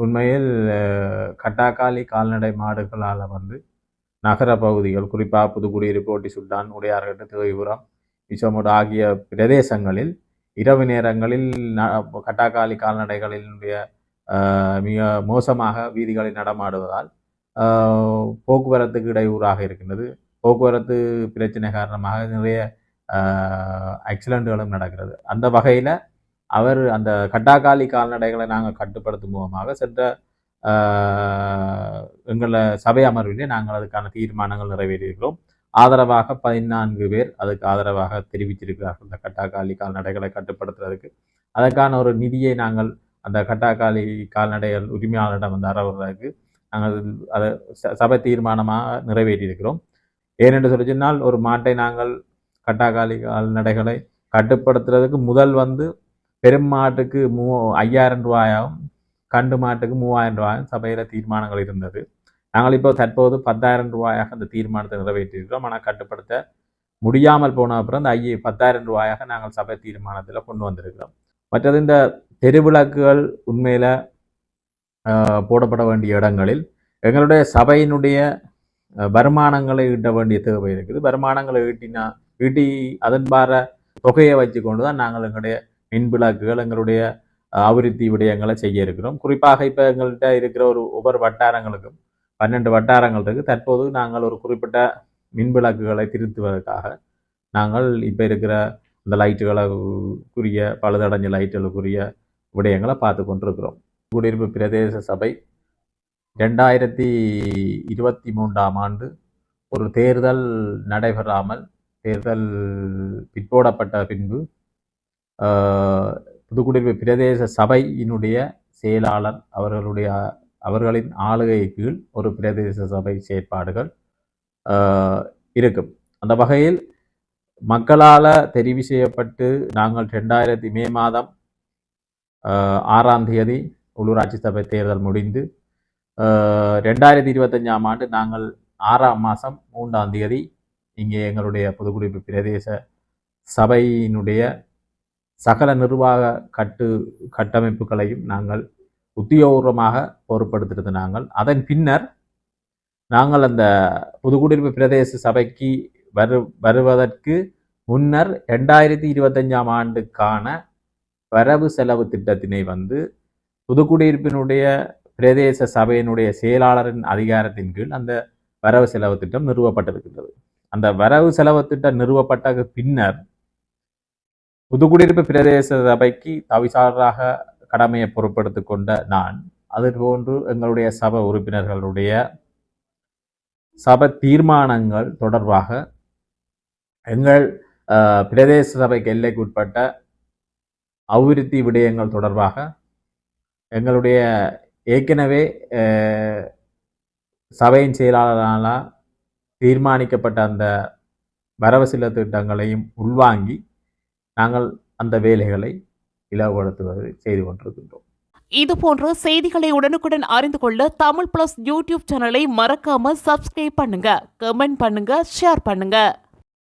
உண்மையில் கட்டாக்காலி கால்நடை மாடுகளால் வந்து நகர பகுதிகள் குறிப்பாக புதுக்குடியிருப்பு ஓட்டி சுட்டான் உடையார்கட்டு தேவிபுரம் விஷமுடு ஆகிய பிரதேசங்களில் இரவு நேரங்களில் ந- கட்டாக்காலி கால்நடைகளினுடைய மிக மோசமாக வீதிகளில் நடமாடுவதால் போக்குவரத்துக்கு இடையூறாக இருக்கின்றது. போக்குவரத்து பிரச்சனை காரணமாக நிறைய ஆக்சிடென்ட்களும் நடக்கிறது. அந்த வகையில் அவர் அந்த கட்டாக்காலி கால்நடைகளை நாங்கள் கட்டுப்படுத்தும் மூலமாக சென்ற எங்களை சபை அமர்விலே நாங்கள் அதுக்கான தீர்மானங்கள் நிறைவேறியிருக்கிறோம். ஆதரவாக பதினான்கு பேர் அதுக்கு ஆதரவாக தெரிவித்திருக்கிறார்கள் இந்த கட்டாக்காலி கால்நடைகளை கட்டுப்படுத்துறதுக்கு. அதற்கான ஒரு நிதியை நாங்கள் அந்த கட்டாக்காலி கால்நடைகள் உரிமையாளரிடம் வந்து அறவுறதுக்கு நாங்கள் அதை ச- சபை தீர்மானமாக நிறைவேற்றியிருக்கிறோம் ஏனென்று சொல்லி சொன்னால் ஒரு மாட்டை நாங்கள் கட்டாக்காலி கால்நடைகளை கட்டுப்படுத்துறதுக்கு முதல் வந்து பெரும் மாட்டுக்கு மூ ஐயாயிரம் ரூபாயாகவும் கண்டு மாட்டுக்கு மூவாயிரம் ரூபாயும் சபையில் தீர்மானங்கள் இருந்தது. நாங்கள் இப்போ தற்போது பத்தாயிரம் ரூபாயாக அந்த தீர்மானத்தை நிறைவேற்றியிருக்கிறோம். ஆனால் கட்டுப்படுத்த முடியாமல் போன அப்புறம் இந்த ஐய பத்தாயிரம் ரூபாயாக நாங்கள் சபை தீர்மானத்தில் கொண்டு வந்திருக்கிறோம். மற்றது இந்த தெருவிளக்குகள் உண்மையில் போடப்பட வேண்டிய இடங்களில் எங்களுடைய சபையினுடைய வருமானங்களை ஈட்ட வேண்டிய தேவை இருக்குது. வருமானங்களை ஈட்டினா ஈட்டி அதன் பார தொகையை வச்சு கொண்டு தான் நாங்கள் எங்களுடைய மின்விளக்குகள் எங்களுடைய அபிவிருத்தி விடயங்களை செய்ய இருக்கிறோம். குறிப்பாக இப்போ எங்கள்கிட்ட இருக்கிற ஒரு ஒவ்வொரு வட்டாரங்களுக்கும் பன்னெண்டு வட்டாரங்கள் இருக்குது தற்போது நாங்கள் ஒரு குறிப்பிட்ட மின் விளக்குகளை திருத்துவதற்காக நாங்கள் இப்போ இருக்கிற இந்த லைட்டுகளை பழுதடைஞ்ச லைட்டுகளுக்குரிய விடயங்களை பார்த்து கொண்டிருக்கிறோம். குடியிருப்பு பிரதேச சபை ரெண்டாயிரத்தி இருபத்தி மூன்றாம் ஆண்டு ஒரு தேர்தல் நடைபெறாமல் தேர்தல் பிற்போடப்பட்ட பின்பு புதுக்குடியிருப்பு பிரதேச சபையினுடைய செயலாளர் அவர்களுடைய அவர்களின் ஆளுகை கீழ் ஒரு பிரதேச சபை செயற்பாடுகள் இருக்கும். அந்த வகையில் மக்களால் தெரிவு செய்யப்பட்டு நாங்கள் ரெண்டாயிரத்தி மே மாதம் ஆறாம் தேதி உள்ளூராட்சி சபை தேர்தல் முடிந்து ரெண்டாயிரத்தி இருபத்தஞ்சாம் ஆண்டு நாங்கள் ஆறாம் மாதம் மூன்றாம் தேதி இங்கே எங்களுடைய புதுக்குடிப்பு பிரதேச சபையினுடைய சகல நிர்வாக கட்டு கட்டமைப்புகளையும் நாங்கள் உத்தியோகபூர்வமாக பொறுப்படுத்திட்டு நாங்கள். அதன் பின்னர் நாங்கள் அந்த புதுக்குடியிருப்பு பிரதேச சபைக்கு வரு வருவதற்கு முன்னர் ரெண்டாயிரத்தி இருபத்தஞ்சாம் ஆண்டுக்கான வரவு செலவு திட்டத்தினை வந்து புதுக்குடியிருப்பினுடைய பிரதேச சபையினுடைய செயலாளரின் அதிகாரத்தின் கீழ் அந்த வரவு செலவு திட்டம் நிறுவப்பட்டிருக்கின்றது. அந்த வரவு செலவு திட்டம் நிறுவப்பட்ட பின்னர் புதுக்குடியிருப்பு பிரதேச சபைக்கு தவிசாளராக கடமையை பொறுப்படுத்திக் கொண்ட நான் அதுபோன்று எங்களுடைய சபை உறுப்பினர்களுடைய சபை தீர்மானங்கள் தொடர்பாக எங்கள் பிரதேச சபைக்கு எல்லைக்குட்பட்ட அபிவிருத்தி விடயங்கள் தொடர்பாக எங்களுடைய ஏற்கனவே சபையின் செயலாளரால் தீர்மானிக்கப்பட்ட அந்த வரவு சில திட்டங்களையும் உள்வாங்கி நாங்கள் அந்த வேலைகளை இலவுபடுத்துவது செய்து கொண்டிருக்கின்றோம். இது போன்ற செய்திகளை உடனுக்குடன் அறிந்து கொள்ள தமிழ் பிளஸ் யூடியூப் சேனலை மறக்காம சப்ஸ்கிரைப் பண்ணுங்க கமெண்ட் பண்ணுங்க ஷேர் பண்ணுங்க.